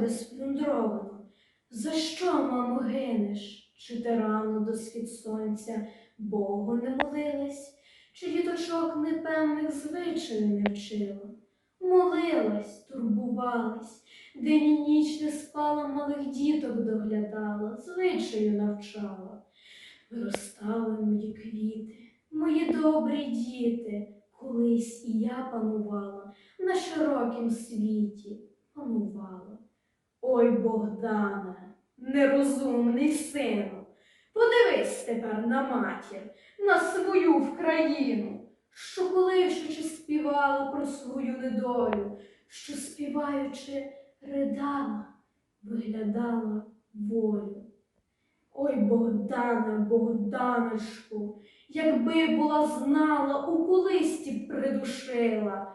тебе сплюндровано? За що, мамо, гинеш? Чи ти рано до схід сонця Богу не молилась, чи діточок непевних звичаїв не вчила? Молилась, турбувалась, день і ніч не спала, малих діток доглядала, звичаю навчала. Виростали мої квіти, мої добрі діти, колись і я панувала на широкім світі, панувала. Ой, Богдане, нерозумний сину, подивись тепер на матір, на свою вкраїну, що колишучи співала про свою недолю, що співаючи ридала, виглядала волю. Ой, Богдане, Богданочку, якби була знала, у колисті придушила,